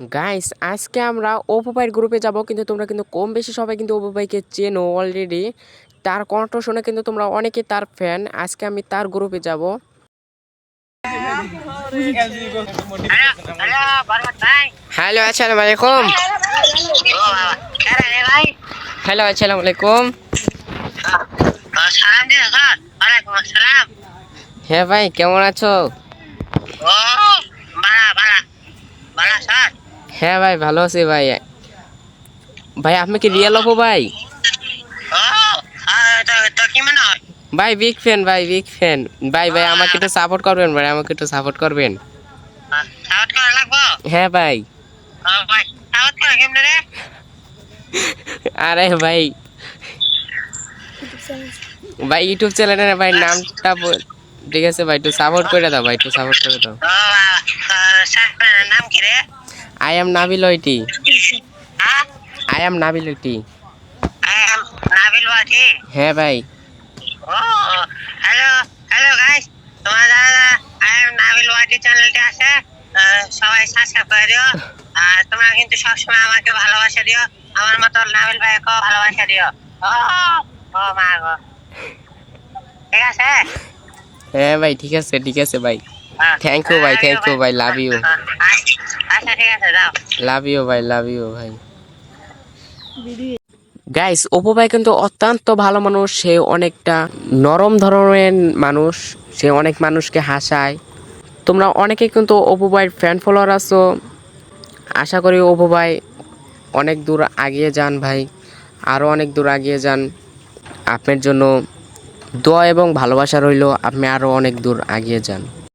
Guys আজকে আমরা Oppo ভাইয়ের গ্রুপে যাব, কিন্তু তোমরা কিন্তু কম বেশি সবাই কিন্তু ওপো ভাইকে চেনো অলরেডি তার কণ্ঠ শুনে কিন্তু তোমরা অনেকে তার ফ্যান আজকে আমি তার গ্রুপে যাব। হ্যালো আসসালামু আলাইকুম। হ্যালো আসসালামু আলাইকুম। হ্যাঁ ভাই, কেমন আছো? স্যার। হ্যাঁ ভাই ভালো আছি ভাই। ভাই আপনি কি রিয়েল ওপো ভাই? ভাই বিগ ফ্যান ভাই বিগ ফ্যান ভাই ভাই আমাকে একটু সাপোর্ট করবেন ভাই আমাকে একটু সাপোর্ট করবেন। হ্যাঁ ভাই। আরে ভাই। ভাই ইউটিউব চ্যানেলের ভাই নামটা ঠিক আছে ভাই একটু সাপোর্ট করে দাও ভাই একটু সাপোর্ট করে দাও ও বাবা স্যার নাম কি রে আই এম নাবিল ওইটি হ্যাঁ আই এম নাবিল ওইটি নাবিল বাজি হ্যাঁ ভাই। ও হ্যালো হ্যালো গাইস তোমার যারা আই এম নাবিল ওয়াজি চ্যানেলটি আছে। সবাই সাবস্ক্রাইব করে দিও। আর তোমরা কিন্তু সবসময় আমাকে ভালোবাসা দিও। আমার মতো নাবিল ভাইকেও ভালোবাসা দিও। ও ও মা গো। ঠিক আছে? হ্যাঁ ভাই ঠিক আছে ঠিক আছে ভাই। থ্যাংক ইউ ভাই, থ্যাংক ইউ ভাই, love you. ঠিক আছে যাও লাভ ইউ ভাই লাভ ইউ ভাই গাইস ওপো ভাই কিন্তু অত্যন্ত ভালো মানুষ সে অনেকটা নরম ধরনের মানুষ সে অনেক মানুষকে হাসায়। তোমরা অনেকে কিন্তু ওপো ভাইয়ের ফ্যান ফলোয়ার আছো। আশা করি ওপো ভাই অনেক দূর আগিয়ে যান ভাই আরও অনেক দূর আগিয়ে যান। আপনার জন্য দোয়া এবং ভালোবাসা রইল আপনি আরও অনেক দূর আগিয়ে যান।